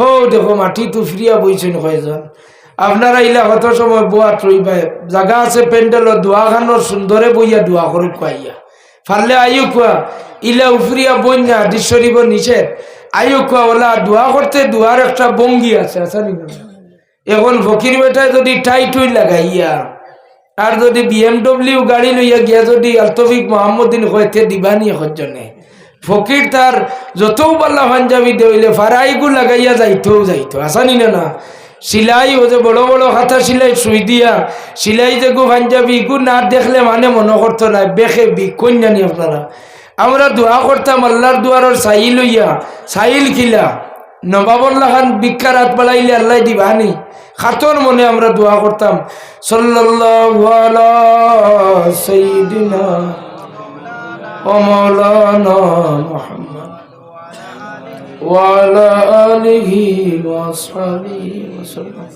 হো, দেখো মাটি তুফরিয়া বইছেন কয়জন? আপনারা ইলা কত সময় বোয়া ট্রইবাই জায়গা আছে প্যান্ডেলর দোয়া খানোর সুন্দরে বইয়া দোয়া করে খুয়াইয়া ফারলে আয়ু খুয়া ইলা উফরিয়া বন্যা শরীফ নিষেধ। আয়ু খুয়া ওলা দোয়া করতে দোয়ার একটা বঙ্গি আছে আসানি এখন ফকির বেটায় যদি টাই টুই লাগাইয়া আর যদি বিএমডব্লিউ গাড়ি লইয়া গিয়া যদি আলতফিক মোহাম্মদিন হইতে দিবানি হজনে ফকির তার যতও পাল্লা পাঞ্জাবি দেইলে ফারাইগু লাগাইয়া যাইতেও যাইতো। আসানি না না। সিলাই ও যে বড় বড় হাতা সিলাই সুই দিয়া, সিলাই যে গু পাঞ্জাবি, গু না দেখলে মানে মনে করতো না, বেখে বি কন্যানি আপনারা। আমরা দোয়া করতাম আল্লাহর দুয়ারের সাইল লইয়া সাইল খিলা নবাবুল্লাহ খান ভিক্ষা রাত বাড়াইলে আল্লাহ দিবানি খাতর মনে আমরা দোয়া করতাম। সাল্লাল্লাহু ومولانا محمد وعلى آله وأصحابه وسلم.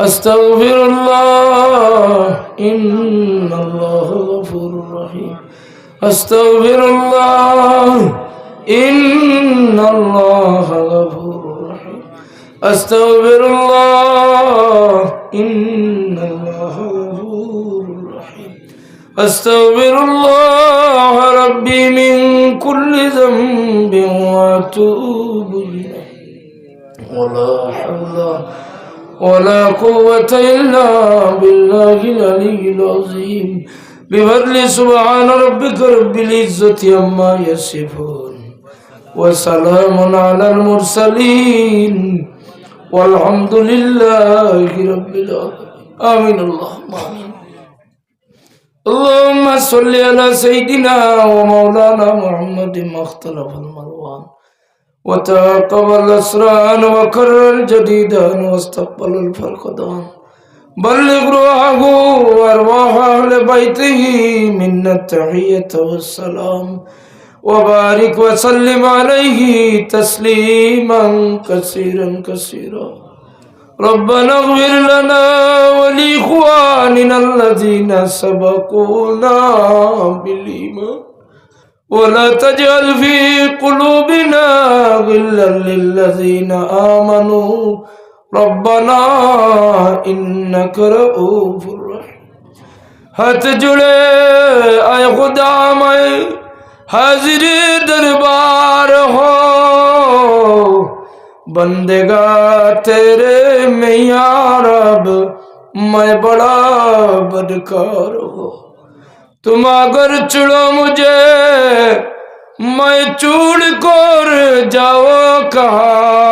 أستغفر الله إن الله غفور رحيم. أستغفر الله إن الله غفور رحيم. أستغفر الله إن الله غفور رحيم. أستغفر الله ربي من كل ذنب وأتوب إليه. ولا حول ولا قوة إلا بالله العلي العظيم. بفضل سبحان ربك رب العزة عما يصفون. وسلام على المرسلين. والحمد لله رب العالمين. آمين. اللهم آمين. اللهم صل على سيدنا ومولانا محمد ما اختلف المروان. وتعقب الأسران وكرر جديدا واستقبل الفرقدان. بلغ روحه وأرواح أهل بيته منا التحية والسلام. وبارك وسلم عليه تسليما كثيرا كثيرا. ربنا اغفر لنا ولإخواننا الذين سبقونا بالإيمان. ولا تجعل في قلوبنا غلا للذين آمنوا. ربنا إنك رؤوف رحيم. هات جڑے آئے خدا میں حاضر دربار ہو बंदेगा तेरे में या रब, मैं बड़ा बदकार हो। तुम अगर चुड़ो मुझे, मैं चूड़ कर जाओ कहा?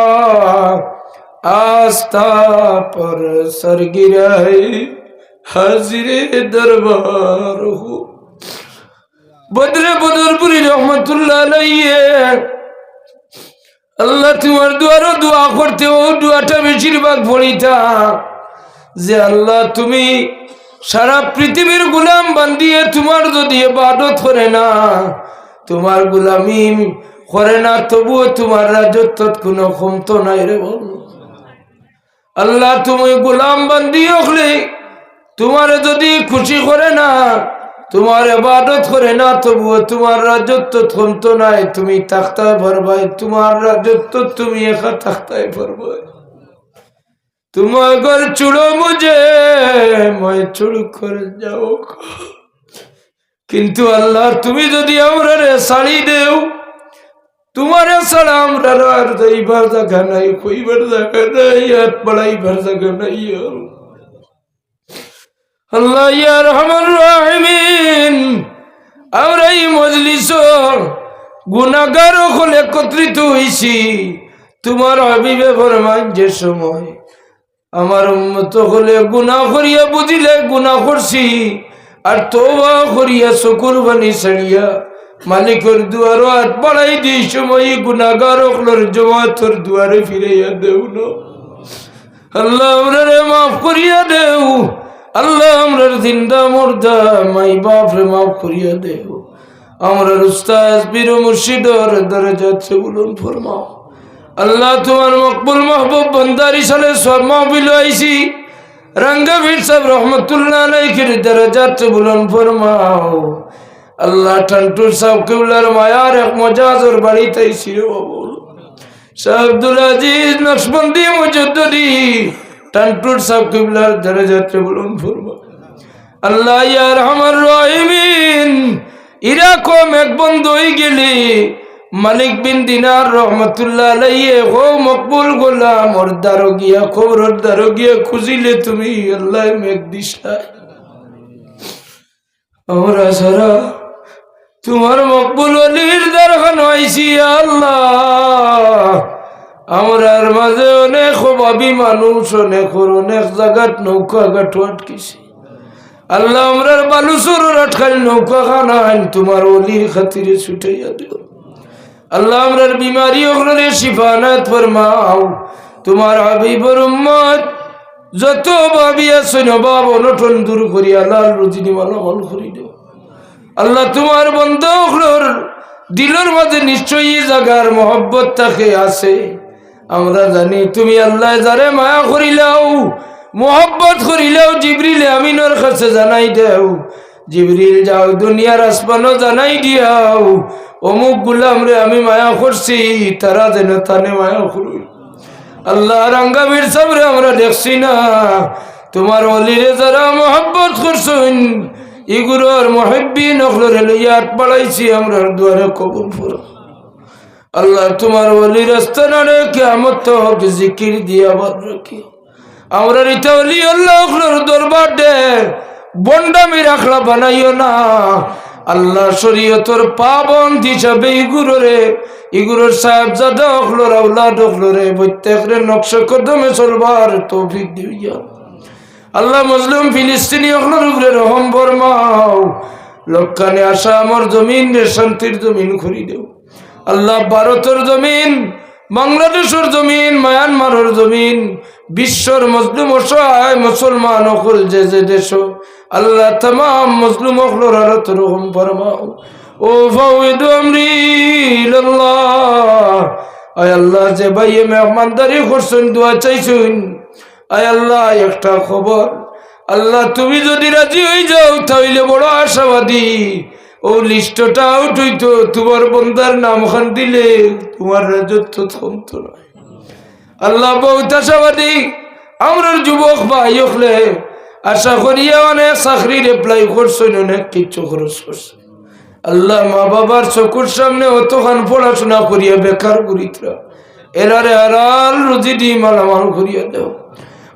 आस्था पर सर गिराए हाजिर दरबार हो। बदरे बदरपुरी रहमतुल्लाह अलैहि। আল্লাহ তোমার দুয়ারও দোয়া করতে ও দোয়াটা বেশিরভাগ পড়িতা যে আল্লাহ তুমি সারা পৃথিবীর গুলাম বান্ধিয়ে তোমার যদি বাদত করে না, তোমার গুলামি করে না, তবুও তোমার রাজত্ব কোনো ক্ষমত নাই রে বল। আল্লাহ তুমি গুলাম বান্দি হলে তোমার যদি খুশি করে না তোমার এবাদত করে না, তবুও তোমার রাজত্ব থমতো নাই। তুমি তাক্তায় ভরবাই, তোমার রাজত্ব তুমি একা তাক্তায় ভরবাই। তোমার ঘর চুড়ো মুজে মই চুড় করে যাও। কিন্তু আল্লাহ, তুমি যদি আমরা রে দেও, তোমার ছাড়া আমরা আর যাইবার জায়গা নাই কইবার জায়গা নাই হাত বাড়াইবার জায়গা নাই। আল্লাহ ইয়া রহমান রাহিমিন। গুণাগার হলে একত্রিত হইছি। তোমার ফরমান যে সময় আমার উন্মত হলে গুণা করিয়া বুঝিলে গুণা করছি, আর তোবা করিয়া চকুর বানি ছাড়িয়া মালিকের দুয়ারও হাত বাড়াই দিই, সময় গুণাগার হলের জমাতর দুয়ারে ফিরাইয়া দেও না। আল্লাহ আমরা মাফ করিয়া দেও, আল্লাহ আমরার জিন্দা মুর্দা, মাই বাপ রে মাফ করিয়া দেও। আমরার উস্তাজ বীর মুর্শিদর দরজাতে বলুন ফরমাও আল্লাহ তোমার মকবুল মাহবুব বন্দারি সালে সব মাহবিল আইসি রঙ্গা বীর সাহেব রহমতুল্লাহ আলাইহির দরজাতে বলুন ফরমাও আল্লাহ টান্টুর সাহেব কেউলার মায়ার এক মজাজর বাড়িতে আইসি কিবলার আল্লাহ আমার রহিমিন ইরাকম এক বন্ধ হয়ে গেলি মালিক বিন দিনার রহমতুল্লাহ আলাইয়ে হো মকবুল গোলাম, ওর দ্বারো গিয়া খবর, ওর দ্বারো গিয়া খুঁজিলে তুমি আল্লাহ মেঘ সারা তোমার মকবুল অলির দরখান হয়েছি আল্লাহ। আমরার মাঝে অনেক অভাবী মানুষ, অনেক অনেক জায়গাত নৌকা ঘাট আটকিছি। আল্লাহ আমরার বালুচর আটকাল নৌকা খানা আইন, তোমার অলির খাতিরে ছুটাইয়া দিও। আল্লাহ আমরার বিমারি ওগুলোরে শিফানাত ফরমাও। তোমার হাবিবর উম্মত, যত ভাবি আছে নবাব অনটন দূর করিয়া লাল রুজিনি মালামাল করি দিও। আল্লাহ তোমার বন্ধ ওগুলোর দিলের মাঝে নিশ্চয়ই জাগার মহব্বত তাকে আছে। আমরা জানি তুমি আল্লাহ যারে মায়া করিলাও মোহব্বত করিলেও জিবরিলে আমিনোর কাছে জানাই দেও। জিবরিল, যাও দুনিয়ার আসমানও জানাই দিয়াও। অমুক গুলাম রে আমি মায়া করছি, তারা যেন তানে মায়া করি আল্লাহ রাঙ্গাবির সামনে আমরা দেখছি না। তোমার অলিরে যারা মোহব্বত করছেন ইগুলোর মহব্বি নকলের লইয়াত বাড়াইছি, আমরা দুয়ারে কবুল ফুরা আল্লাহ তোমার অলির আস্তানারে কেমত তো জিকির দিয়া বাদ রাখিও আমরা রিতা অলি আল্লাহ দরবার দে বন্ডামি রাখলা বানাইও না। আল্লাহ শরীয়তর পাবন হিসাবে ইগুরোরে, ইগুরোর সাহেব জাদা অখলোর আউলাদ অখলোরে প্রত্যেকরে নকশা কদমে চলবার তৌফিক দিও আল্লাহ। মজলুম ফিলিস্তিনি অখলোর উপরে রহম বরমাও লক্ষানে আসা আমার জমিন রে শান্তির জমিন ঘুরি দেও। আল্লাহ ভারতের জমিন, বাংলাদেশের জমিন, মায়ানমারের জমিন বিশ্বর মজলুম অসহায় মুসলমান অকল যে যে দেশ। আল্লাহ তমাম মজলুম অকলর আর ও ফাউদু আমরি ইলাল্লাহ। আয় আল্লাহ যে ভাইয়ে মেহমানদারি করছেন, দোয়া চাইছুন। আয় আল্লাহ একটা খবর। আল্লাহ তুমি যদি রাজি হয়ে যাও তাহলে বড় আশাবাদী। ও লিস্টটা আউট হইতো, তোমার বন্দার নাম খান দিলে তোমার রাজত্ব থমতো না। আল্লাহ বহুত আশাবাদী আমরার যুবক ভাই হলে আশা করিয়া অনেক চাকরির এপ্লাই করছেন অনেক কিছু খরচ করছে। আল্লাহ মা বাবার চকুর সামনে অতখান পড়াশোনা করিয়া বেকার করিতরা এরারে আড়াল রুজি দি মালামাল করিয়া দেও।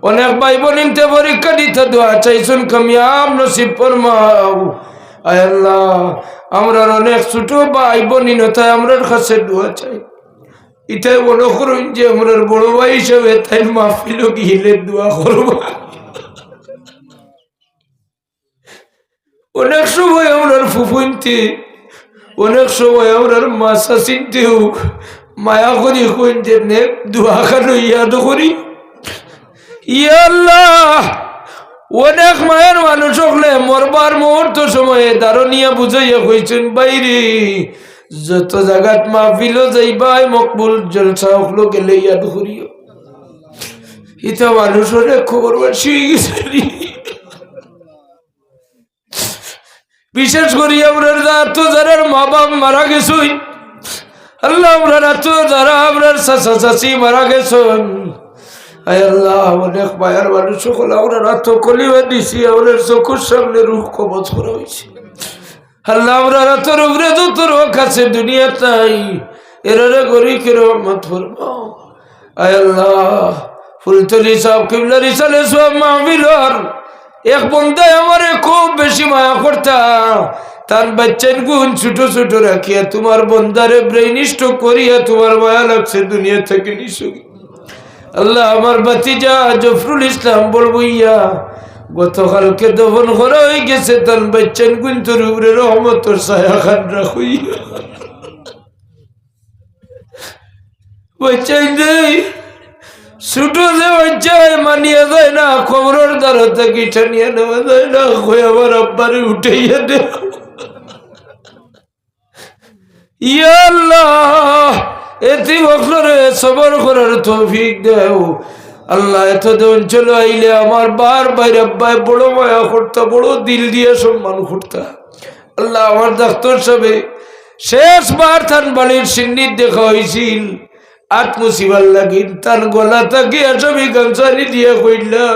অনেক ভাই বোনিনতে পরীক্ষা দিতে দোয়া চাইছেন কামিয়াব নসিব ফরমাও। আয় আল্লাহ আমরা অনেক ছোট ভাই বোনিনতায় আমরার কাছে দোয়া চাই। এটাই মনে করুন যে আমরার বড় ভাই হিসেবে তাই মাহফিল গিলে দোয়া করব। অনেক সময় আমরার ফুফুনতে অনেক সময় আমরার মাসা চিনতে মায়া করি কইন যে, নে, দোয়া খানো, ইয়াদ করি। ইয়া আল্লাহ, অনেক মায়ের মানুষ হলে মরবার মুহূর্ত সময়ে দারণিয়া বুঝাইয়া কইছেন, বাইরে যত জায়গাত মাহফিল যাইবাই, মকবুল জলসা হকলো গেলে ইয়াদ করিও ইতা মানুষের খবর বিশেষ করি আমরা তো যারা মা বাপ মারা গেছই, আল্লাহ আমরা তো যারা আমরা চাচা চাচি মারা গেছেন। আল্লাহ, অনেক মায়ার মানুষ সকল আমরা রাত কলিবা দিছি আমরা চকুর সামনে রুখ কবচ করা হয়েছে আল্লাহ আমরা রাতের উপরে যত রোগ আছে দুনিয়া তাই এরারে গরি কে রহমত ফরমাও আয় আল্লাহ, ফুলতলি সাহেব কিবলার ইসালে সব মাহবিলর এক বন্ধায় আমারে খুব বেশি মায়া করতা। তার বাচ্চান গুণ ছোট ছোট রাখিয়া তোমার বন্দারে ব্রেইনিষ্ট করিয়া তোমার মায়া লাগছে দুনিয়া থেকে নিশুগি আল্লাহ, আমার বাতিজা, জফরুল ইসলাম বলব, ইয়া গতকালকে দফন করা হয়ে গেছে, তার বাচ্চান গুন্তর উপরে রহমতর ছায়া খান রাখুইয়া বাচ্চাই দেই ছোট যে বাচ্চায় মানিয়ে যায় না, খবরের দ্বারা থেকে টানিয়ে নেওয়া যায় না, কই আমার আব্বারে উঠাইয়া দে ইয়া আল্লাহ এতে বকলরে সবর আল্লাহ এত অঞ্চল আইলে আমার বার বাইরে আব্বাই বড় মায়া করতা, বড় দিল দিয়ে সম্মান করতা। আল্লাহ আমার ডাক্তার সাহেব শেষবার থান বাড়ির সিন্নির দেখা হয়েছিল আত্মসিবার লাগিন তার গলা তাকে আসামি গামছানি দিয়ে কইলা,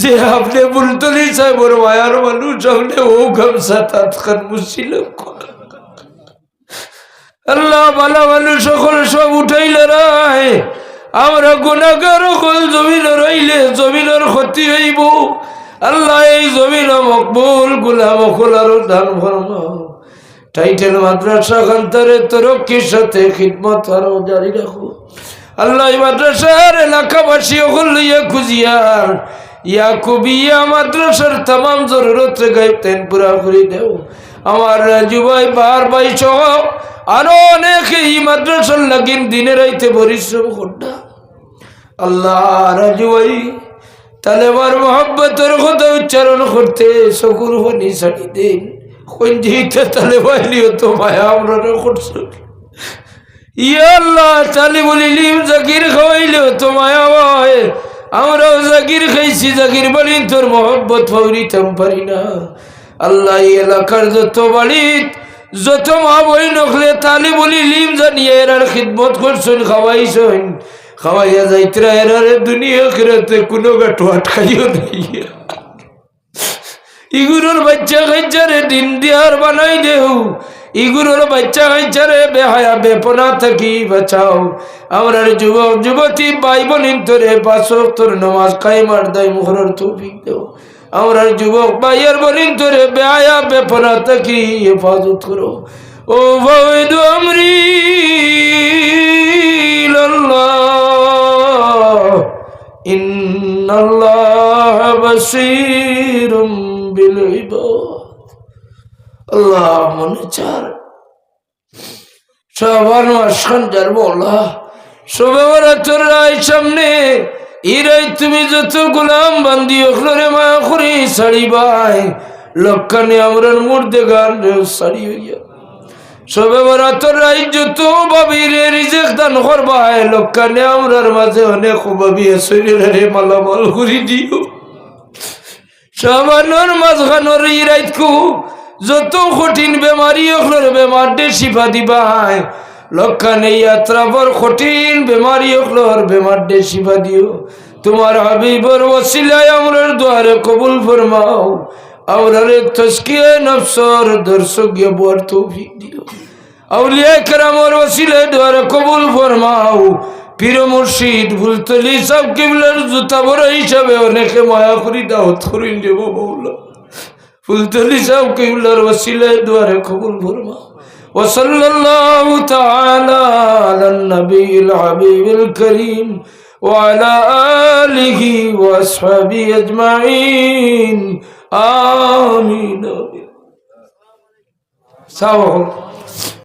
যে আপনি বুলতলি সাহেবর মায়ার মানুষ, আপনি ও গামছা তাত খান মুছিল আল্লাহ বালা মানুষ সকল সব উঠাইলে রায়। আমরা গুণাগার হল জমিন রইলে জমিনের ক্ষতি হইব। আল্লাহ এই জমিন মকবুল গুলাম খোলার দান ভরম টাইটেল মাদ্রাসা কান্তারে তরক্কির সাথে খিদমত আরও জারি রাখো। আল্লাহ মাদ্রাসার এলাকাবাসী ওগুল লইয়া খুঁজিয়ার ইয়াকুবিয়া মাদ্রাসার তাম জরুরত গাইব তেন পুরা করে দেও। আমার রাজু ভাই বার ভাই সহ আরও অনেক এই মাদ্রাসার লাগিন দিনে রাইতে পরিশ্রম করটা আল্লাহ রাজু ভাই তালেবার মোহাব্বতের কথা উচ্চারণ করতে শকুর হনি ছাড়ি দিন। কঞ্জিতে তালে বাইলিও তো মায়া আমরা করছ। ইয়া আল্লাহ তালি মায়া জাকির খাইছি তোর মোহব্বত আল্লাহ এলাকার যত খাওয়াইয়া যাইতরা, এরারে দুনিয়া খেরাতে কোনো গাটো আটকাইও নাই। ইগুরোর বাচ্চা খাইচারে দিন দিয়ার বানাই দেও ইগুরোর বাচ্চা খাইচারে বেহায়া বেপনা থাকি বাঁচাও। আমরা যুবক, যুবতী ভাই বোনিন তোরে পাঁচক তোর নমাজ খাই মার দাই মুখরের তৌফিক দেও। আমরা যুবক, ভাইয়ের বোনিন তোরে বেহায়া বেপনা থাকি হেফাজত করো। ও বৈদ আমরি। إن الله بصير بالعباد আল্লাহ মনে চার সবার মাসখান যার বলা সবার তোর রায় সামনে ইরাই তুমি যত গোলাম বান্দি ওখলরে মায়া করি সাড়ি বাই লক্ষানে আমরার মুর্দে গান সাড়ি হইয়া সবে বরাতর রাই যত ভাবি রে রিজেক দান লক্ষানে আমরার মাঝে করি দিও। যত কঠিন বেমারি ওখলোর বেমার দে শিফা দিবাই লক্ষানে যাত্রা পর কঠিন বেমারি ওখলোর বেমার দে শিফা দিও। তোমার হাবিবর ওসিলায় আমরার দ্বারে কবুল ফরমাও। আমরারে তস্কিয়ে নফসর দর্শক বর তৌফিক দিও আউলিয়া কেরামর ওসিলে দ্বারে কবুল ফরমাও পীর মুর্শিদ ভুলতলি সব কিবলার জুতা বড় হিসাবে অনেকে মায়া করি দাওয়াত করি দেব মৌলা ফুলতলি সব কিবলার ওসিলে দ্বারে কবুল ফরমাও وصلى الله تعالى على النبي الحبيب الكريم وعلى آله وأصحابه أجمعين আমিন সাও